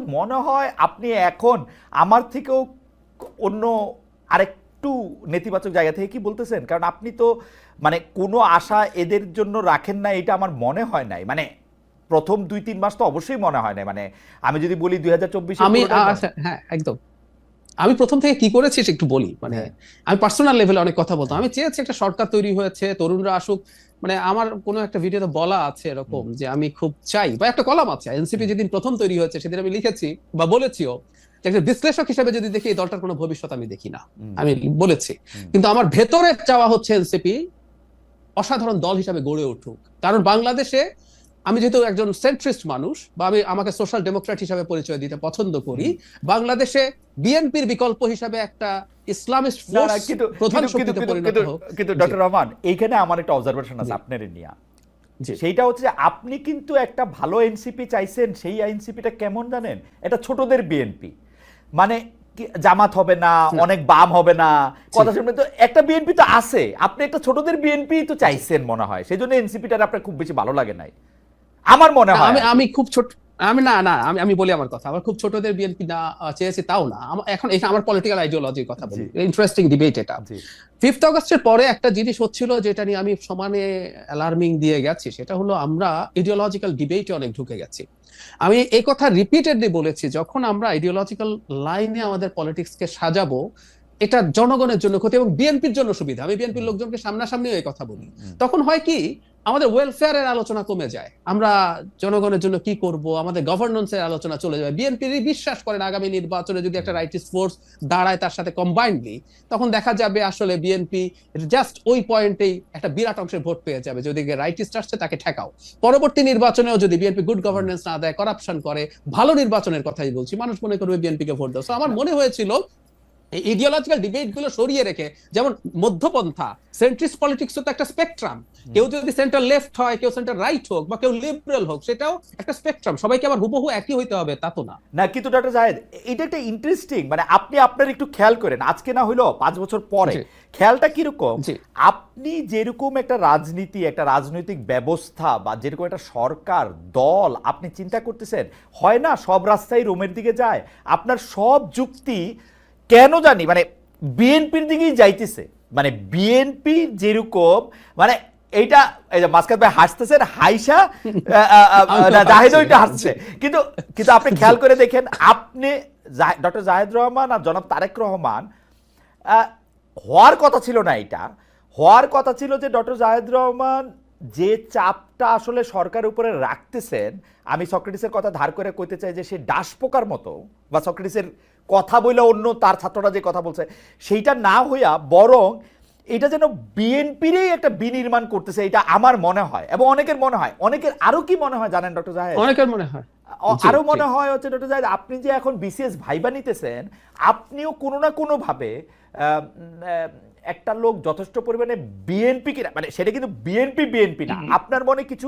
তো মনে হয় আপনি এখন আমার থেকেও অন্য আরেকটু নেতিবাচক জায়গা থেকে কি বলতেছেন? কারণ আপনি তো মানে কোনো আশা এদের জন্য রাখেন না এটা আমার মনে হয় নাই। মানে প্রথম দুই তিন মাস তো অবশ্যই মনে হয় না মানে আমি যদি বলি দুই হাজার চব্বিশ আমি আচ্ছা, হ্যাঁ একদম। আমি প্রথম থেকে কি করেছি একটু বলি। মানে হ্যাঁ। আমি পার্সোনাল লেভেলে অনেক কথা বলতাম। আমি চেয়েছি একটা সরকার তৈরি হয়েছে তরুণরা আসুক মানে আমার কোনো একটা ভিডিওতে বলা আছে এরকম যে আমি খুব চাই বা একটা কলাম আছে এনসিপি যেদিন প্রথম তৈরি হয়েছে সেদিন আমি লিখেছি বা বলেছিও যে একজন বিশ্লেষক হিসেবে যদি দেখি এই দলটার কোনো ভবিষ্যৎ আমি দেখি না। আমি বলেছি। কিন্তু আমার ভেতরে চাওয়া হচ্ছে এনসিপি অসাধারণ দল হিসাবে গড়ে উঠুক। কারণ বাংলাদেশে আমি যেহেতু একজন সেন্ট্রিস্ট মানুষ বা আমি আমাকে সোশ্যাল ডেমোক্রেট হিসাবে পরিচয় দিতে পছন্দ করি বাংলাদেশে বিএনপির বিকল্প হিসাবে একটা ইসলামিস্ট ফোর্স প্রধান শক্তিতে পরিণত হোক। কিন্তু ডক্টর রহমান এইখানে আমার একটা অবজারভেশন আছে আপনার নিয়ে। সেইটা হচ্ছে যে আপনি কিন্তু একটা ভালো এনসিপি চাইছেন সেই এনসিপিটা কেমন জানেন? এটা ছোটদের বিএনপি মানে জামাত হবে না অনেক বাম হবে না কথা শুনবেন তো একটা বিএনপি তো আছে। আপনি একটা ছোটদের বিএনপি তো চাইছেন মনে হয়। সেই জন্য এনসিপিটা আপনার খুব বেশি ভালো লাগে নাই। আমার মনে হয়। আমি আমি খুব ছোট আমি না না আমি আমি বলি আমার কথা। আমার খুব ছোটদের বিএনপি না চেয়েছি তাও না। এখন এখানে আমার পলিটিক্যাল আইডিওলজির কথা বলি। ইন্টারেস্টিং ডিবেট এটা। ফিফথ অগস্টের পরে একটা জিনিস হচ্ছিল যেটা নিয়ে আমি সমানে অ্যালার্মিং দিয়ে গেছি সেটা হলো আমরা ইডিওলজিক্যাল ডিবেটে অনেক ঢুকে গেছি। আমি এই কথা রিপিটেডলি বলেছি যখন আমরা আইডিওলজিক্যাল লাইনে আমাদের পলিটিক্সকে সাজাবো এটা জনগণের জন্য ক্ষতি এবং বিএনপির জন্য সুবিধা। আমি বিএনপির লোকজনকে সামনাসামনিও এই কথা বলি। তখন হয় কি আমাদের ওয়েলফেয়ারের আলোচনা কমে যায়। আমরা জনগণের জন্য কি করব আমাদের গভর্নেন্সের আলোচনা চলে যাবে বিএনপির বিশ্বাস করেন আগামী নির্বাচনে যদি একটা রাইটিস ফোর্স দাঁড়ায় তার সাথে কম্বাইন্ডলি তখন দেখা যাবে আসলে বিএনপি জাস্ট ওই পয়েন্টেই একটা বিরাট অংশের ভোট পেয়ে যাবে। যদি রাইটিস্ট আসছে তাকে ঠেকাও। পরবর্তী নির্বাচনেও যদি বিএনপি গুড গভর্নেন্স না দেয় করাপশন করে ভালো নির্বাচনের কথাই বলছি মানুষ মনে করবে বিএনপি কে ভোট দাও। আমার মনে হয়েছিল এই ইডিওলজিক্যাল ডিবেটগুলো সরিয়ে রেখে যেমন মধ্যপন্থা সেন্ট্রিস্ট পলিটিক্স তো একটা স্পেকট্রাম কেউ যদি সেন্টার লেফট হয় কেউ সেন্টার রাইট হোক বা কেউ লিবারেল হোক সেটাও একটা স্পেকট্রাম সবাইকে আবার হুবহু একই হইতে হবে তা তো না। না কিন্তু ডক্টর জাহেদ এটা একটা ইন্টারেস্টিং মানে আপনি আপনার একটু খেয়াল করেন আজকে না হইল পাঁচ বছর পরে খেয়ালটা কীরকম। আপনি যেরকম একটা রাজনীতি একটা রাজনৈতিক ব্যবস্থা বা যেরকম একটা সরকার দল আপনি চিন্তা করতেছেন হয় না সব রাস্তায় রোমের দিকে যায়? আপনার সব যুক্তি কেন জানি মানে বিএনপির দিকেই যাইতেছে। মানে বিএনপি যেরকম মানে এইটা এই যে মাসকাত ভাই হাসতেছেন হাইসা জাহেদ ওইটা হাসছে কিন্তু কিন্তু আপনি খেয়াল করে দেখেন আপনি ডক্টর জাহেদ রহমান আর জনাব তারেক রহমান হওয়ার কথা ছিল না এটা হওয়ার কথা ছিল যে ডক্টর জাহেদ রহমান যে চাপটা আসলে সরকারের উপরে রাখতেছেন আমি সক্রেটিসের কথা ধার করে কইতে চাই যে সে ডাস পোকার মতো বা সক্রেটিসের কথা বলে অন্য তার ছাত্ররা যে কথা বলছে সেইটা না হইয়া বরং এটা যেন বিএনপিরই একটা বিনির্মাণ করতেছে এটা আমার মনে হয় এবং অনেকের মনে হয়। অনেকের আরও কি মনে হয় জানেন ডক্টর জাহেদ? অনেকের মনে হয়। আরও মনে হয় হচ্ছে ডক্টর জাহেদ আপনি যে এখন বিসিএস ভাইবা নিতেছেন আপনিও কোনো না কোনো ভাবে আহ, একটা লোক যথেষ্ট পরিমাণে বিএনপি কিনা মানে সেটা কিন্তু বিএনপি বিএনপি না। আপনার মনে কিছু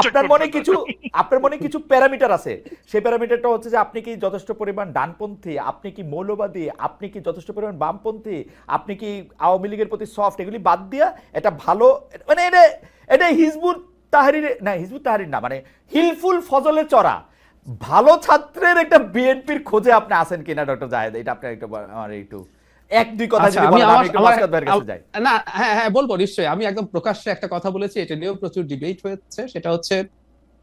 আপনার মনে কিছু আপনার মনে কিছু প্যারামিটার আছে? সেই প্যারামিটারটা হচ্ছে যে আপনি কি যথেষ্ট পরিমাণ ডানপন্থী? আপনি কি মৌলবাদী? আপনি কি যথেষ্ট পরিমাণ বামপন্থী? আপনি কি আওয়ামী লীগের প্রতি সফট এগুলি বাদ দিয়া এটা ভালো মানে এটা এটা হিজবুত তাহারির না হিজবুত তাহারির না মানে হিলফুল ফজলে চড়া। ভালো ছাত্রের একটা বিএনপির খোঁজে আপনি আসেন কিনা ডক্টর জাহেদ? এটা আপনার একটু আমার একটু এক দুই কথা আচ্ছা, যদি আমি বলেন, আমি একটু মাসকাত ভাইয়ের কাছে যাই। না হ্যাঁ হ্যাঁ বলব নিশ্চয়ই আমি একদম প্রকাশ্যে একটা কথা বলেছি এটা নিয়েও প্রচুর ডিবেট হয়েছে সেটা হচ্ছে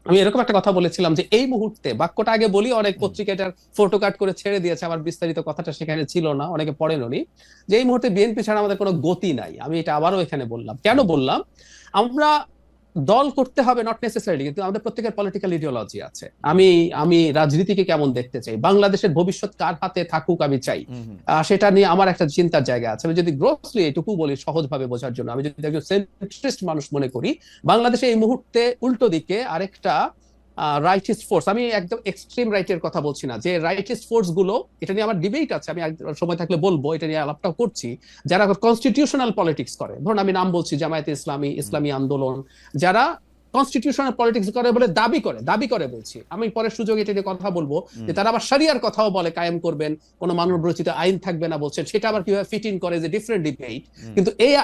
আমি এরকম একটা কথা বলেছিলাম যে এই মুহূর্তে বাক্যটা আগে বলি অনেক পত্রিকা এটার ফটো কাট করে ছেড়ে দিয়েছে আমার বিস্তারিত কথাটা সেখানে ছিল না অনেকে পড়েননি যে এই মুহূর্তে বিএনপি ছাড়া আমাদের কোনো গতি নাই আমি এটা আবারও এখানে বললাম। কেন বললাম? আমরা দল করতে হবে নট নেসেসারি কিন্তু আমাদের প্রত্যেকের পলিটিক্যাল ইডিওলজি আছে। আমি আমি রাজনীতিকে কেমন দেখতে চাই? বাংলাদেশের ভবিষ্যৎ কার হাতে থাকুক আমি চাই? আহ, সেটা নিয়ে আমার একটা চিন্তার জায়গা আছে। আমি যদি গ্রোসলি এটুকু বলি সহজভাবে বোঝার জন্য আমি যদি একজন সেন্ট্রিস্ট মানুষ মনে করি বাংলাদেশে এই মুহূর্তে উল্টো দিকে আরেকটা রাইটিস্ট ফোর্স আমি একদম এক্সট্রিম রাইটের কথা বলছি না। যে রাইটিস্ট ফোর্সগুলো এটা নিয়ে আমার ডিবেট আছে। আমি সময় থাকলে বলব এটা নিয়ে আলাপটাও করছি। যারা কনস্টিটিউশনাল পলিটিক্স করে ধরুন আমি নাম বলছি জামায়াতে ইসলামী ইসলামী আন্দোলন। যারা কনস্টিটিউশনাল পলিটিক্স করে বলে দাবি করে দাবি করে বলছি। আমি পরে সুযোগ এটা নিয়ে কথা বলব যে তারা আবার সারিয়ার কথাও বলে কায়েম করবেন কোন মানব রচিত আইন থাকবে না বলছেন। সেটা আবার কীভাবে ফিট ইন করে যে ডিফারেন্ট ডিবেট কিন্তু এই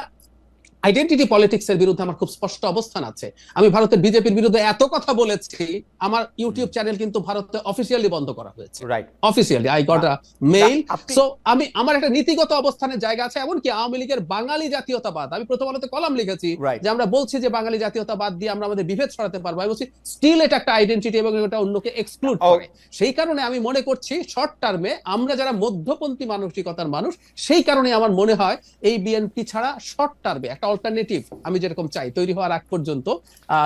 আইডেন্টিটি পলিটিক্সের বিরুদ্ধে আমার খুব স্পষ্ট অবস্থান আছে। আমি ভারতের বিজেপির বিরুদ্ধে এত কথা বলেছি আমার ইউটিউব চ্যানেল কিন্তু ভারতে অফিসিয়ালি বন্ধ করা হয়েছে। Right officially I got a mail so আমি আমার একটা নীতিগত অবস্থানের জায়গা আছে এমনকি আওয়ামী লীগের বাঙালি জাতীয়তাবাদ। আমি প্রথম আলোতে কলাম লিখেছি যে আমরা বলছি যে বাঙালি জাতীয়তাবাদ দিয়ে আমরা আমাদের বিভেদ ছড়াতে পারব। আমি বলছি স্টিল এটা একটা আইডেন্টিটি এবং এটা অন্যকে এক্সক্লুড Oh. করে। সেই কারণে আমি মনে করছি শর্ট টার্মে আমরা যারা মধ্যপন্থী মানসিকতার মানুষ সেই কারণে আমার মনে হয় এই বিএনপি ছাড়া শর্ট টার্মে একটা অল্টারনেটিভ আমি যেরকম চাই তৈরি হওয়ার আগ পর্যন্ত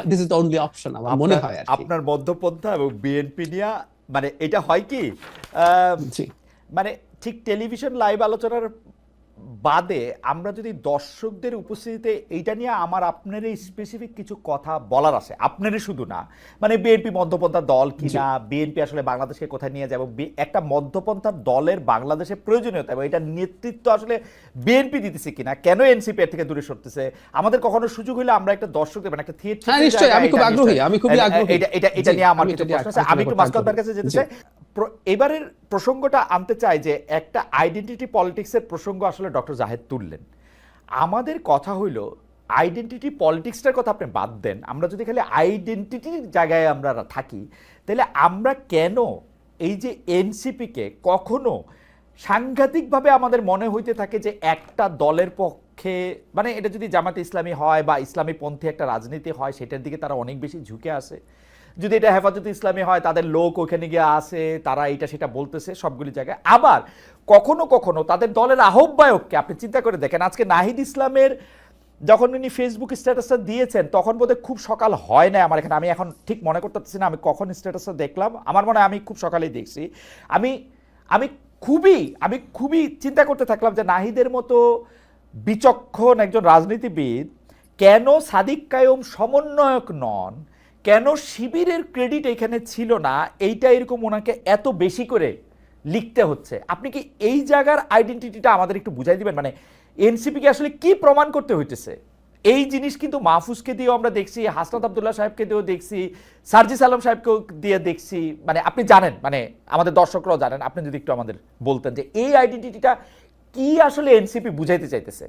this is the only option আমার মনে হয় আপনার মধ্যপন্থা এবং বিএনপি নিয়ে মানে এটা হয় কি? মানে ঠিক টেলিভিশন লাইভ আলোচনার বাদে আমরা যদি দর্শকদের উপস্থিতিতে এইটা নিয়ে আমার আপনার এই স্পেসিফিক কিছু কথা বলার আছে আপনারই শুধু না। মানে বিএনপি মধ্যপন্থা দল কিনা বিএনপি আসলে বাংলাদেশকে কোথায় নিয়ে যাব একটা মধ্যপন্থার দলের বাংলাদেশে প্রয়োজনীয়তা এবং এটা নেতৃত্ব আসলে বিএনপি দিতেছে কিনা কেন এনসিপি এর থেকে দূরে সরতেছে আমাদের কখনো সুযোগ হলে আমরা একটা দর্শক মানে একটা থিয়েটার হ্যাঁ, আমি খুব আগ্রহী, আমি খুবই আগ্রহী। এটা এটা নিয়ে আমার আমি কিছু প্রশ্ন আছে আমি একটু আলোচনা মাস্কাল করতে কাছে যেতে চাই। এবারের প্রসঙ্গটা আনতে চাই যে একটা আইডেন্টিটি পলিটিক্সের প্রসঙ্গ আসলে ডক্টর জাহেদ তুললেন। আমাদের কথা হইল আইডেন্টিটি পলিটিক্সটার কথা আপনি বাদ দেন। আমরা যদি খালি আইডেন্টিটির জায়গায় আমরা থাকি, তাহলে আমরা কেন এই যে এনসিপিকে কখনো সাংঘাতিকভাবে আমাদের মনে হইতে থাকে যে একটা দলের পক্ষে মানে এটা যদি জামাতে ইসলামী হয় বা ইসলামী পন্থী একটা রাজনীতি হয়, সেটার দিকে তারা অনেক বেশি ঝুঁকে আসে যদি এটা হেফাজত ইসলামী হয়, তাদের লোক ওখানে গিয়ে আসে তারা এটা সেটা বলতেছে সবগুলি জায়গায়। আবার কখনো কখনো তাদের দলের আহ্বায়ককে আপনি চিন্তা করে দেখেন, আজকে নাহিদ ইসলামের যখন উনি ফেসবুক স্ট্যাটাসটা দিয়েছেন, তখন বোধহয় খুব সকাল হয় না আমার এখানে। আমি এখন ঠিক মনে করতে পারছি না, আমি কখন স্ট্যাটাসটা দেখলাম। আমার মনে হয় আমি খুব সকালেই দেখছি। আমি আমি খুবই আমি খুবই চিন্তা করতে থাকলাম যে নাহিদের মতো বিচক্ষণ একজন রাজনীতিবিদ কেন সাদিক কায়ম সমন্বয়ক নন? কেন শিবিরের ক্রেডিট এখানে ছিল না? এইটা এরকম ওনাকে এত বেশি করে লিখতে হচ্ছে। আপনি কি এই জায়গার আইডেন্টিটিটা আমাদের একটু বুঝাই দিবেন? মানে এনসিপিকে আসলে কি প্রমাণ করতে হইতেছে? এই জিনিস কিন্তু মাহফুজকে দিয়েও আমরা দেখছি, হাসনাত আবদুল্লাহ সাহেবকে দিয়েও দেখছি, সার্জিস আলম সাহেবকেও দিয়ে দেখছি। মানে আপনি জানেন মানে আমাদের দর্শকরাও জানেন। আপনি যদি একটু আমাদের বলতেন যে এই আইডেন্টিটিটা কি আসলে এনসিপি বুঝাইতে চাইতেছে?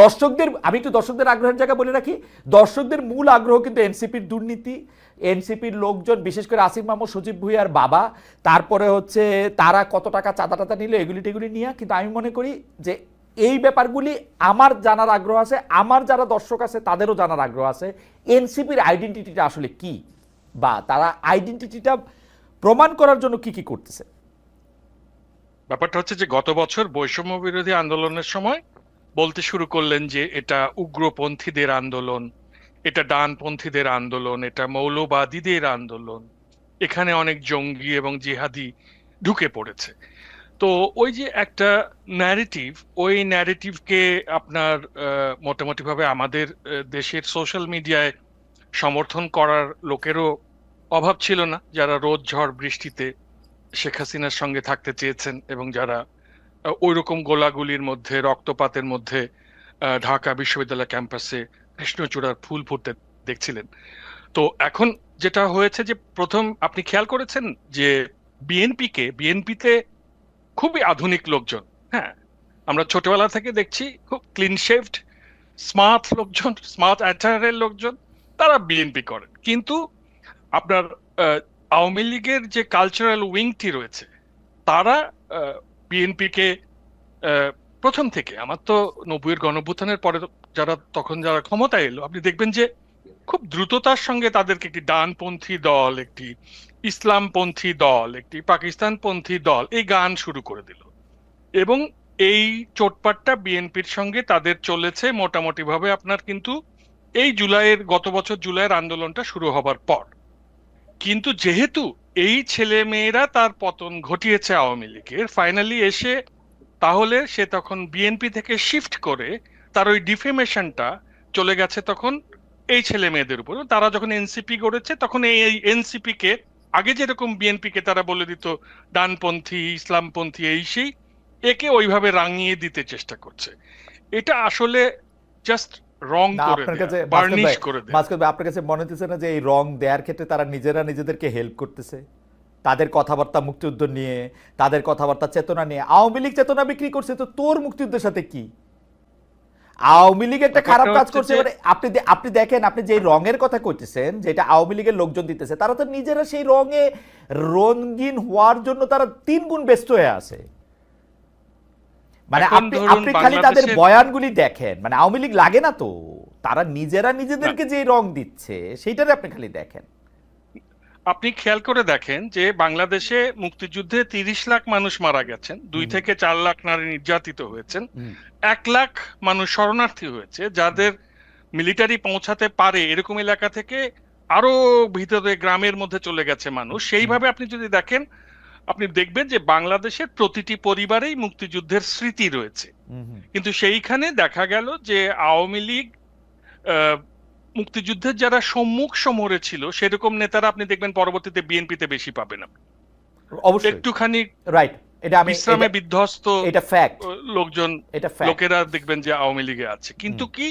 দর্শকদের, আমি একটু দর্শকদের আগ্রহের জায়গা বলে রাখি, দর্শকদের মূল আগ্রহ কিন্তু এনসিপির দুর্নীতি, এনসিপির লোকজন, বিশেষ করে আসিফ মাহমুদ সজীব ভুইয়ার বাবা, তারপরে হচ্ছে তারা কত টাকা চাঁদা টাদা নিল, এগুলি টেগুলি নিয়ে, কিন্তু আমি মনে করি যে এই ব্যাপারগুলি আমার জানার আগ্রহ আছে, আমার যারা দর্শক আছে, তাদেরও জানার আগ্রহ আছে, এনসিপির আইডেন্টিটিটা আসলে কি? বা তারা আইডেন্টিটিটা প্রমাণ করার জন্য কি কি করতেছে? ব্যাপারটা হচ্ছে যে গত বছর বৈষম্য বিরোধী আন্দোলনের সময় বলতে শুরু করলেন যে এটা উগ্রপন্থীদের আন্দোলন, এটা ডানপন্থীদের আন্দোলন, এটা মৌলবাদীদের আন্দোলন। এখানে অনেক জঙ্গি এবং জিহাদি ঢুকে পড়েছে। তো ওই যে একটা ন্যারেটিভ ওই ন্যারেটিভকে আপনার মোটামুটিভাবে আমাদের দেশের সোশ্যাল মিডিয়ায় সমর্থন করার লোকেরও অভাব ছিল না। যারা রোদ ঝড় বৃষ্টিতে শেখ হাসিনার সঙ্গে থাকতে চেয়েছেন এবং যারা ওই রকম গোলাগুলির মধ্যে, রক্তপাতের মধ্যে ঢাকা বিশ্ববিদ্যালয় ক্যাম্পাসে কৃষ্ণচূড়ার ফুল ফুটতে দেখছিলেন। তো এখন যেটা হয়েছে যে প্রথম আপনি খেয়াল করেছেন যে বিএনপিকে, বিএনপিতে খুবই আধুনিক লোকজন হ্যাঁ? আমরা ছোটবেলা থেকে দেখছি খুব ক্লিন শেভড স্মার্ট লোকজন স্মার্ট অ্যাটায়ারের লোকজন, তারা বিএনপি করেন কিন্তু আপনার আওয়ামী লীগের যে কালচারাল উইংটি রয়েছে, তারা বিএনপিকে প্রথম থেকে, আমার তো নব্বইয়ের গণভ্যুত্থানের পরে যারা, তখন যারা ক্ষমতায় এলো, আপনি দেখবেন যে খুব দ্রুততার সঙ্গে তাদেরকে একটি ডানপন্থী দল, একটি ইসলামপন্থী দল, একটি পাকিস্তানপন্থী দল, এই গান শুরু করে দিল। এবং এই চোটপাটটা বিএনপির সঙ্গে তাদের চলেছে মোটামুটি ভাবে আপনার কিন্তু এই জুলাইয়ের, গত বছর জুলাইয়ের আন্দোলনটা শুরু হবার পর। কিন্তু যেহেতু এই ছেলে মেয়েরা তার পতন ঘটিয়েছে আওয়ামী লীগের ফাইনালি এসে তাহলে সে তখন বিএনপি থেকে শিফট করে তার ওই ডিফেমেশনটা চলে গেছে তখন এই ছেলে মেয়েদের উপর। তারা যখন এনসিপি গড়েছে তখন এই এনসিপি কে আগে যেরকম বিএনপি কে তারা বলে দিত, ডানপন্থী, ইসলামপন্থী, এই সেই, একে ওইভাবে রাঙিয়ে দিতে চেষ্টা করছে। এটা আসলে জাস্ট রং না করে আপনার কাছে বার্নিশ করে দেয়া। আপনার কাছে মনে হচ্ছে না যে এই রং দেওয়ার ক্ষেত্রে তারা নিজেরা নিজেদেরকে হেল্প করতেছে? তাদের কথাবার্তা মুক্তিযুদ্ধ নিয়ে তাদের কথাবার্তা চেতনা নিয়ে আওয়ামী লীগ চেতনা বিক্রি করছে তো তোর মুক্তিযুদ্ধের সাথে কি? আওয়ামী লীগ একটা খারাপ কাজ করছে মানে আপনি আপনি দেখেন আপনি যে রঙের কথা কইতেছেন যেটা আওয়ামী লীগের লোকজন দিতেছে তারা তো নিজেরা সেই রঙে রঙিন হওয়ার জন্য তারা তিন গুণ ব্যস্ত হয়ে আছে। মানে আপনি আপনি খালি তাদের বয়ানগুলি দেখেন। মানে আওয়ামী লীগ লাগে না তো? তারা নিজেরা নিজেদেরকে যে রং দিচ্ছে সেইটারে আপনি খালি দেখেন। আপনি খেয়াল করে দেখেন যে বাংলাদেশে মুক্তিযুদ্ধে তিরিশ লাখ মানুষ মারা গেছেন দুই থেকে চার লাখ নারী নির্যাতিত হয়েছেন এক লাখ মানুষ শরণার্থী হয়েছে যাদের মিলিটারি পৌঁছাতে পারে এরকম এলাকা থেকে আরও ভিতরে গ্রামের মধ্যে চলে গেছে মানুষ। সেইভাবে আপনি যদি দেখেন আপনি দেখবেন যে বাংলাদেশের প্রতিটি পরিবারেই মুক্তিযুদ্ধের স্মৃতি রয়েছে। কিন্তু সেইখানে দেখা গেল যে আওয়ামী লীগ মুক্তিযুদ্ধের যারা সম্মুখ সমরে ছিল সেরকম নেতারা আপনি দেখবেন পরবর্তীতে বিএনপিতে বেশি পাবেন আপনি। অবশ্যই। একটুখানি রাইট এটা আমি বিশ্রামে বিধ্বস্ত এটা ফ্যাক্ট লোকজন এটা লোকেরা দেখবেন যে আওয়ামী লীগে আছে। কিন্তু কি?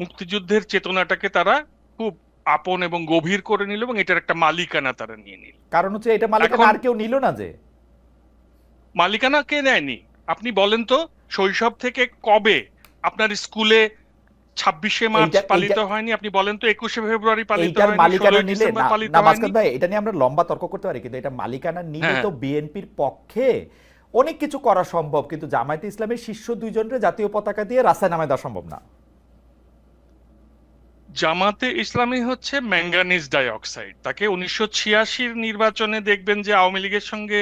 মুক্তিযুদ্ধের চেতনাটাকে তারা খুব আপন এবং গভীর করে নিল এবং এটার একটা মালিকানা তারা নিয়ে নিল। কারণ হচ্ছে এটা মালিকানা আর কেউ নিল না যে। মালিকানা কে নেয়নি? আপনি বলেন তো শৈশব থেকে কবে আপনার স্কুলে ছাব্বিশে মার্চ পালিত হয়নি? আপনি বলেন তো একুশে ফেব্রুয়ারি পালিত হয়নি মালিকানা নিলে না ভাই এটা নিয়ে আমরা লম্বা তর্ক করতে পারি কিন্তু এটা মালিকানা নিলে হ্যাঁ। তো বিএনপির পক্ষে অনেক কিছু করা সম্ভব কিন্তু জামায়াতে ইসলামের শীর্ষ দুইজনের জাতীয় পতাকা দিয়ে রাস্তায় নামায় দেওয়া সম্ভব না। জামাতে ইসলামী হচ্ছে ম্যাঙ্গানিজ ডাইঅক্সাইড। তাকে উনিশশো ছিয়াশির নির্বাচনে দেখবেন যে আওয়ামী লীগের সঙ্গে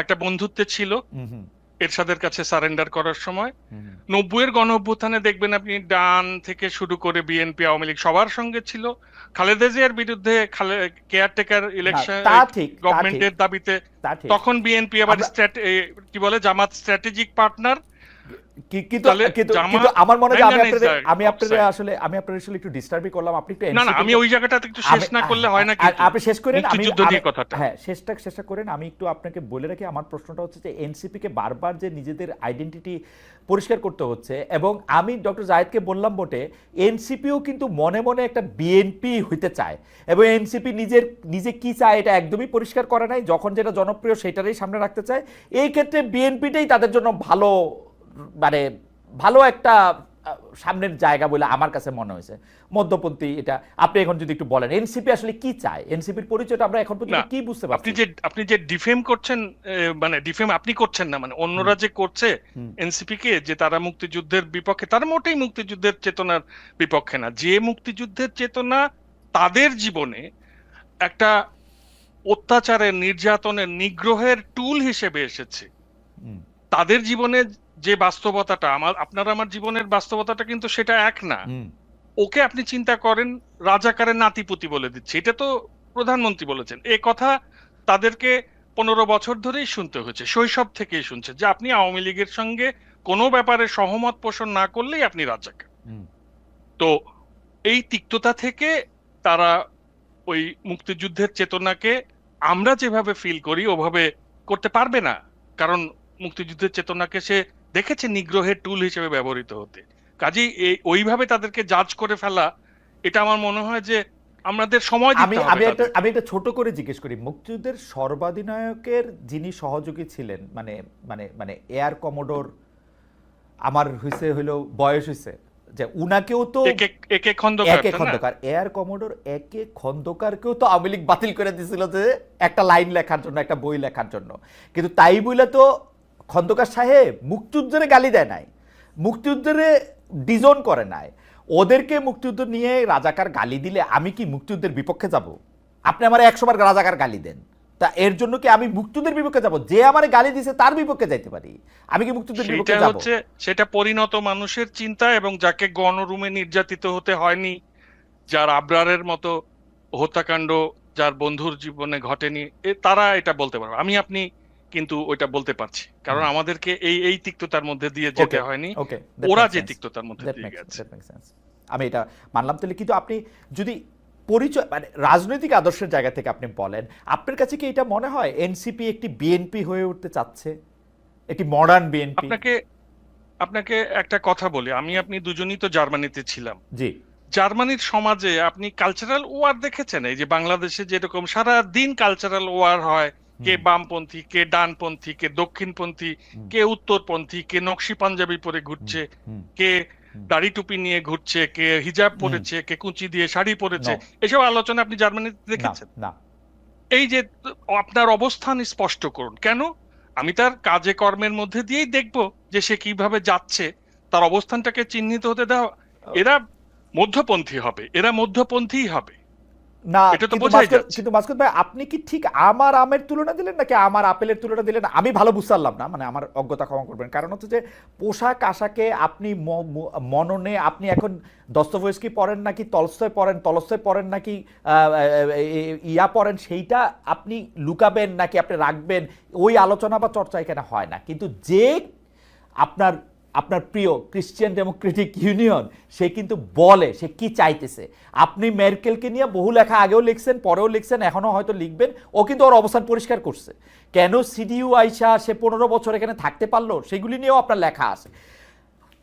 একটা বন্ধুত্বে ছিল। এরশাদের কাছে সারেন্ডার করার সময়। নব্বইয়ের গণ অভ্যুত্থানে দেখবেন আপনি ডান থেকে শুরু করে বিএনপি আওয়ামী লীগ সবার সঙ্গে ছিল। খালেদা জিয়ার বিরুদ্ধে কেয়ারটেকার ইলেকশন তা ঠিক গভর্নমেন্টের দাবিতে তখন বিএনপি আবার কি বলে জামাত স্ট্র্যাটেজিক পার্টনার কি- কিন্তু তাহলে কিন্তু জামাত কিন্তু আমার মনে হয় যে আমি ম্যাঙ্গানিজ আপনাদের আমি আপনাদের আসলে আমি আপনাদের আসলে একটু ডিস্টার্বই করলাম। আপনি একটু না না আমি ওই জায়গাটাতে একটু শেষ না করলে হয় না আপনি শেষ করেন আমি মুক্তিযুদ্ধ নিয়ে আমি- কথাটা। হ্যাঁ শেষটা শেষটা করেন। আমি একটু আপনাকে বলে রাখি আমার প্রশ্নটা হচ্ছে যে এনসিপি কে বারবার যে নিজেদের আইডেন্টিটি পরিষ্কার করতে হচ্ছে এবং আমি ডক্টর জায়েদকে বললাম বটে এনসিপিও কিন্তু মনে মনে একটা বিএনপি হইতে চায় এবং এনসিপি নিজের নিজে কি চায় এটা একদমই পরিষ্কার করে নাই যখন যেটা জনপ্রিয় সেটারই সামনে রাখতে চায়। এই ক্ষেত্রে বিএনপিটাই তাদের জন্য ভালো মানে ভালো একটা সামনের জায়গা বলে আমার কাছে মনে হয়েছে। মধ্যপন্থী এটা আপনি এখন যদি একটু বলেন এনসিপি আসলে কি চায়? এনসিপির পরিচয়টা আমরা এখন পর্যন্ত কি বুঝতে আপনি যে আপনি যে ডিফেম করছেন মানে ডিফেম আপনি করছেন না মানে অন্যরা যে করছে। এনসিপি কে যে তারা মুক্তিযুদ্ধের বিপক্ষে তারা মোটেই মুক্তিযুদ্ধের চেতনার বিপক্ষে না। যে মুক্তিযুদ্ধের চেতনা তাদের জীবনে একটা অত্যাচারের নির্যাতনের নিগ্রহের টুল হিসেবে এসেছে। তাদের জীবনে যে বাস্তবতাটা আমার আপনার আমার জীবনের বাস্তবতাটা কিন্তু সেটা এক না। ওকে আপনি চিন্তা করেন রাজাকারের নাতিপুতি বলে দিচ্ছে। এটা তো প্রধানমন্ত্রী বলেছেন। এ কথা তাদেরকে পনেরো বছর ধরেই শুনতে হয়েছে শৈশব থেকেই শুনছে যে আপনি আওয়ামী লীগের সঙ্গে কোনো ব্যাপারে সহমত পোষণ না করলেই আপনি রাজাকার। তো এই তিক্ততা থেকে তারা ওই মুক্তিযুদ্ধের চেতনাকে আমরা যেভাবে ফিল করি ওভাবে করতে পারবে না। কারণ মুক্তিযুদ্ধের চেতনাকে সে দেখেছে নিগ্রহের টুল হিসেবে ব্যবহৃত হতে। কাজেই ওইভাবে তাদেরকে জাজ করে ফেলা এটা আমার মনে হয় যে আমাদের সময় আমি আমি একটা আমি একটা ছোট করে জিজ্ঞেস করি মুক্তিযুদ্ধের সর্বাধিনায়কের যিনি সহযোগী ছিলেন মানে মানে মানে এয়ার কমোডোর আমার হইছে হইল বয়স হইছে যে উনাকেও তো একে খন্দকার একে তাই খন্দকার। এয়ার কমোডোর একে খন্দকারকেও তো আওয়ামী লীগ বাতিল করে দিয়েছিল যে একটা লাইন লেখার জন্য একটা বই লেখার জন্য। কিন্তু তাই বলে তো খন্দকার সাহেব মুক্তিযুদ্ধের গালি দেয় নাই মুক্তিযুদ্ধের ডিজন করে নাই। ওদেরকে মুক্তিযুদ্ধ নিয়ে রাজাকার গালি দিলে আমি কি মুক্তিযুদ্ধের বিপক্ষে যাব? আপনি আমার একশোবার রাজাকার গালি দেন। তা এর জন্য কি আমি মুক্তিযুদ্ধের বিপক্ষে যাব? যে আমার গালি দিছে তার বিপক্ষে যাইতে পারি। আমি কি মুক্তিযুদ্ধের বিপক্ষে সেটা যাব? হচ্ছে সেটা পরিণত মানুষের চিন্তা এবং যাকে গণরুমে নির্যাতিত হতে হয়নি যার আবরারের মতো হত্যাকাণ্ড যার বন্ধুর জীবনে ঘটেনি এ তারা এটা বলতে পারবে। আমি আপনি কিন্তু ওইটা বলতে পারছি। কারণ আমাদেরকে এই এই তিক্ততার মধ্যে দিয়ে যেতে হয়নি। ওরা যে তিক্ততার মধ্যে দিয়ে গেছে. আমি এটা মানলাম তাহলে। কিন্তু আপনি যদি পরিচয় মানে রাজনৈতিক আদর্শের জায়গা থেকে আপনি বলেন আপনার কাছে কি এটা মনে হয় এনসিপি একটি বিএনপি হয়ে উঠতে চাচ্ছে? একটি মডার্ন বিএনপি আপনাকে আপনাকে একটা কথা বলি। আমি আপনি দুজনই তো জার্মানিতে ছিলাম। জি। জার্মানির সমাজে আপনি কালচারাল ওয়ার দেখেছেন? এই যে বাংলাদেশে যেরকম সারা দিন কালচারাল ওয়ার হয় কে বামপন্থী কে ডানপন্থী কে দক্ষিণপন্থী কে উত্তরপন্থী কে নকশি পাঞ্জাবি পরে ঘুরছে কে দাড়ি টুপি নিয়ে ঘুরছে কে হিজাব পরেছে কে কুচি দিয়ে শাড়ি পরেছে এসব আলোচনা আপনি জার্মানিতে দেখেছেন? না এই যে আপনার অবস্থান স্পষ্ট করুন। কেন? আমি তার কাজে কর্মের মধ্যে দিয়েই দেখব যে সে কীভাবে যাচ্ছে তার অবস্থানটাকে চিহ্নিত হতে দাও এরা মধ্যপন্থী হবে এরা মধ্যপন্থীই হবে। না এটা তো কিন্তু বোঝাই যাচ্ছে। কিন্তু মাসকুদ ভাই আপনি কি ঠিক আমার আমের তুলনা দিলেন নাকি আমার আপেলের তুলনা দিলেন? আমি ভালো বুঝতে পারলাম না মানে আমার অজ্ঞতা ক্ষমা করবেন। কারণ হচ্ছে যে পোশাক আশাকে আপনি মননে আপনি এখন দস্তভয়েস্কি পড়েন নাকি তলস্তয় পড়েন তলস্তয় পড়েন নাকি ইয়া পড়েন সেইটা আপনি লুকাবেন নাকি আপনি রাখবেন? ওই আলোচনা বা চর্চা এখানে হয় না। কিন্তু যে আপনার আপনার প্রিয় ক্রিশ্চিয়ান ডেমোক্রেটিক ইউনিয়ন সে কিন্তু বলে, সে কি চাইতেছে? আপনি মেরকেলকে নিয়ে বহু লেখা আগেও লিখছেন, পরেও লিখছেন, এখনও হয়তো লিখবেন, ও কিন্তু ওর অবস্থান পরিষ্কার করছে। কেন সিডিউ আইসা সে পনেরো বছর এখানে থাকতে পারল? সেগুলি নিয়েও আপনার লেখা আছে।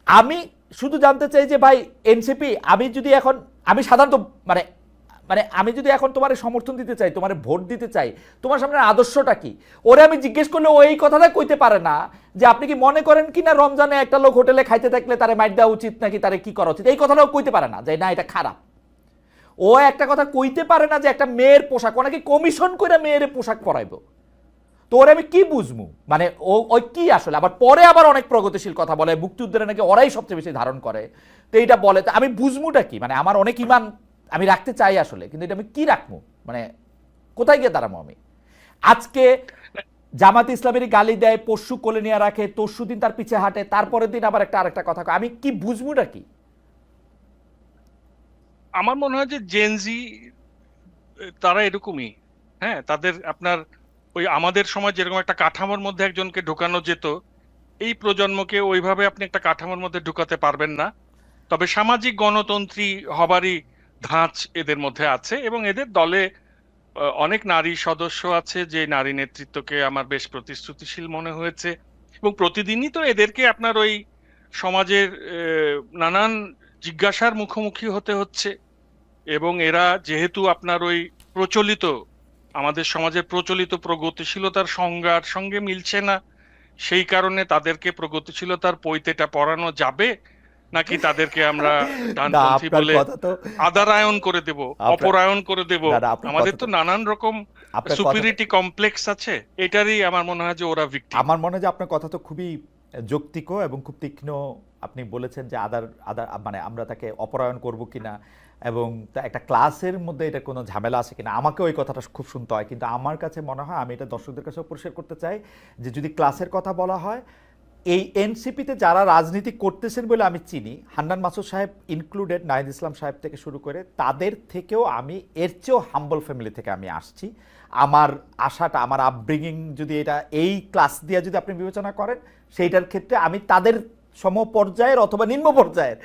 আমি শুধু জানতে চাই যে ভাই, এনসিপি, আমি যদি এখন, আমি সাধারণত মানে মানে আমি যদি এখন তোমার সমর্থন দিতে চাই, তোমার ভোট দিতে চাই, তোমার সামনে আদর্শটা কি? ওরে আমি জিজ্ঞেস করলে ও এই কথাটা কইতে পারে না যে আপনি কি মনে করেন কি না রমজানে একটা লোক হোটেলে খাইতে থাকলে তারে মাইট দেওয়া উচিত নাকি তারে কি করা উচিত? এই কথাটাও কইতে পারে না যে না, এটা খারাপ। ও একটা কথা কইতে পারে না যে একটা মেয়ের পোশাক ওনাকে কমিশন করে মেয়ের পোশাক পরাইবো। তো ওরে আমি কি বুঝব মানে ও ওই কি আসলে? আবার পরে আবার অনেক প্রগতিশীল কথা বলে, মুক্তিযুদ্ধের নাকি ওরাই সবচেয়ে বেশি ধারণ করে। তো এইটা বলে, তো আমি বুঝবুটা কি? মানে আমার অনেক ইমান আমি রাখতে চাই আসলে, কিন্তু এটা আমি কি রাখব? মানে কোথায় গিয়ে দাঁড়াবো আমি? আজকে জামাত ইসলামেরই গালি দেয়, পরশু কোলে নিয়ে রাখে, তরশু দিন তার পিছে হাঁটে, তারপরের দিন আবার একটা আরেকটা কথা আমি কি বুঝবুটা কি? আমার মনে হয় যে জেনজি তারা এরকমই। হ্যাঁ তাদের আপনার ওই আমাদের সময় যেরকম একটা কাঠামোর মধ্যে একজনকে ঢোকানো যেত, এই প্রজন্মকে ওইভাবে আপনি একটা কাঠামোর মধ্যে ঢুকাতে পারবেন না। তবে সামাজিক গণতন্ত্রী হবারই ধাঁচ এদের মধ্যে আছে এবং এদের দলে অনেক নারী সদস্য আছে যে নারী নেতৃত্বকে আমার বেশ প্রতিশ্রুতিশীল মনে হয়েছে। এবং প্রতিদিনই তো এদেরকে আপনার ওই সমাজের নানান জিজ্ঞাসার মুখোমুখি হতে হচ্ছে। এবং এরা যেহেতু আপনার ওই প্রচলিত, আমাদের সমাজের প্রচলিত প্রগতিশীলতার সংজ্ঞার সঙ্গে মিলছে না, সেই কারণে তাদেরকে প্রগতিশীলতার পৈতেটা পড়ানো যাবে। নাকি তাদেরকে আমরা ডানপন্থী বলে আদারায়ন করে দেব অপরায়ণ করে দেব? আমাদের তো নানান রকম সুপিরিটি কমপ্লেক্স আছে এটারই আমার মনে হয় যে ওরা ভিক্টিম আমার মনে হয় যে আপনার কথা তো খুবই যৌক্তিক এবং খুব তীক্ষ্ণ। আপনি বলেছেন যে আদার আদার মানে আমরা তাকে অপরায়ণ করব কিনা এবং তা একটা ক্লাসের মধ্যে এটা কোনো ঝামেলা আছে কিনা আমাকে ওই কথাটা খুব শুনতে হয়। কিন্তু আমার কাছে মনে হয় আমি এটা দর্শকদের কাছেও পরিষ্কার করতে চাই যে যদি ক্লাসের কথা বলা হয় এই এনসিপিতে যারা রাজনীতি করতেছেন বলে আমি চিনি, হান্নান মাসুদ সাহেব ইনক্লুডেড নাহিদ ইসলাম সাহেব থেকে শুরু করে, তাদের থেকেও আমি, এর চেয়েও হাম্বল ফ্যামিলি থেকে আমি আসছি। আমার আশাটা, আমার আপব্রিঙিং যদি এটা এই ক্লাস দিয়ে যদি আপনি বিবেচনা করেন, সেইটার ক্ষেত্রে আমি তাদের সম পর্যায়ের অথবা নিম্ন পর্যায়ের